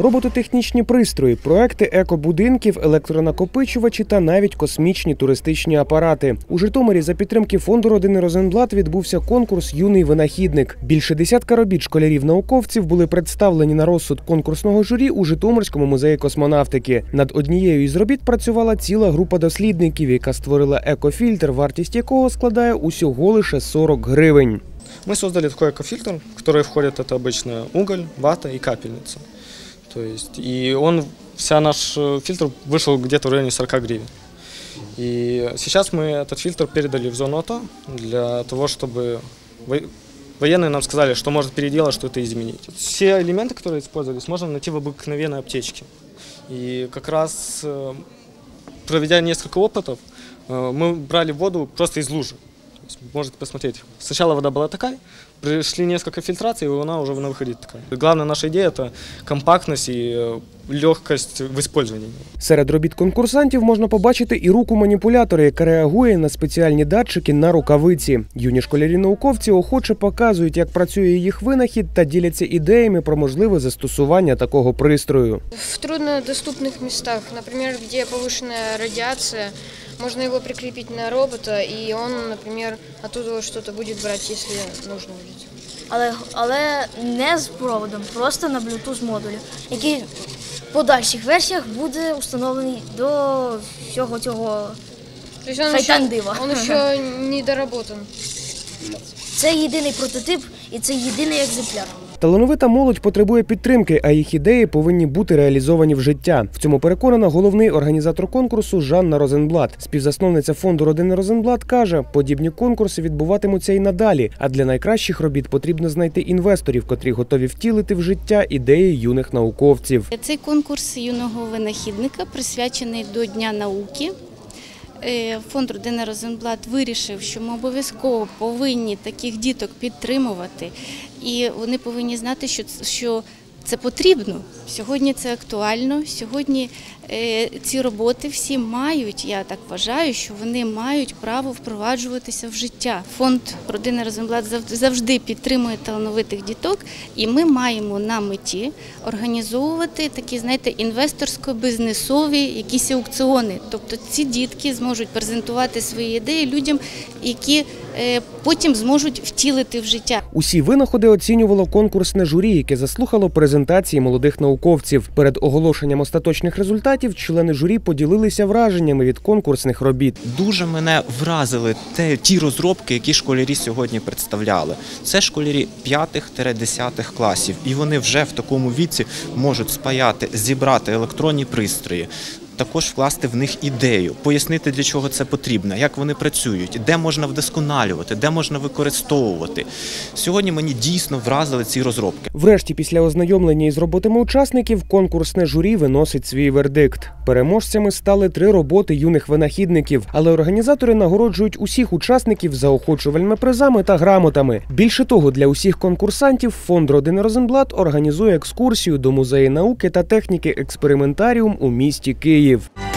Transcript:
робототехнічні пристрої, проекти екобудинків, електронакопичувачі та навіть космічні туристичні апарати. У Житомирі за підтримки фонду родини Розенблат відбувся конкурс Юний винахідник. Більше десятка робіт школярів-науковців були представлені на розсуд конкурсного журі у Житомирському музеї космонавтики. Над однією із робіт працювала ціла група дослідників, яка створила екофільтр, вартість якого складає усього лише 40 гривень. Мы создали такой экофильтр, в который входит это обычно уголь, вата и капельница. То есть, и он, вся наш э, фильтр вышел где-то в районе 40 гривен. И сейчас мы этот фильтр передали в зону АТО для того, чтобы во- военные нам сказали, что может переделать, что это изменить. Все элементы, которые использовались, можно найти в обыкновенной аптечке. И как раз э, проведя несколько опытов, э, мы брали воду просто из лужи. То есть можете посмотреть. Сначала вода была такая, пришли несколько фильтраций, и она уже на выходе такая. Главная наша идея – это компактность и э, легкость в использовании. Серед робіт конкурсантів можна побачити і руку маніпулятора, яка реагує на спеціальні датчики на рукавиці. Юні школярі-науковці охоче показують, як працює їх винахід та діляться ідеями про можливе застосування такого пристрою. В труднодоступных местах, например, где повышенная радиация, можно его прикрепить на робота, и он, например, оттуда что-то будет брать, если нужно будет. але, але не з проводом, просто на Bluetooth модулі, який в подальших версіях буде установлений до всього цього. То есть он Шайтан еще, дива. он еще не доработан. Це єдиний прототип і це єдиний екземпляр. Талановита молодь потребує підтримки, а їх ідеї повинні бути реалізовані в життя. В цьому переконана головний організатор конкурсу Жанна Розенблат. Співзасновниця фонду родини Розенблат каже, подібні конкурси відбуватимуться і надалі. А для найкращих робіт потрібно знайти інвесторів, котрі готові втілити в життя ідеї юних науковців. Цей конкурс юного винахідника присвячений до Дня науки. Е, Фонд родини Розенблат вирішив, що ми обов'язково повинні таких діток підтримувати, і вони повинні знати, що, що це потрібно. Сьогодні це актуально. Сьогодні е, ці роботи всі мають, я так вважаю, що вони мають право впроваджуватися в життя. Фонд родини Розенблат зав- завжди підтримує талановитих діток, і ми маємо на меті організовувати такі, знаєте, інвесторсько-бізнесові якісь аукціони. Тобто ці дітки зможуть презентувати свої ідеї людям, які потім зможуть втілити в життя. Усі винаходи оцінювало конкурсне журі, яке заслухало презентації молодих науковців. Перед оголошенням остаточних результатів члени журі поділилися враженнями від конкурсних робіт. Дуже мене вразили те, ті розробки, які школярі сьогодні представляли. Це школярі 5-10 класів, і вони вже в такому віці можуть спаяти, зібрати електронні пристрої. Також вкласти в них ідею, пояснити, для чого це потрібно, як вони працюють, де можна вдосконалювати, де можна використовувати. Сьогодні мені дійсно вразили ці розробки. Врешті, після ознайомлення із роботами учасників, конкурсне журі виносить свій вердикт. Переможцями стали три роботи юних винахідників, але організатори нагороджують усіх учасників заохочувальними призами та грамотами. Більше того, для усіх конкурсантів фонд родини Розенблат організує екскурсію до музею науки та техніки експериментаріум у місті Київ. give.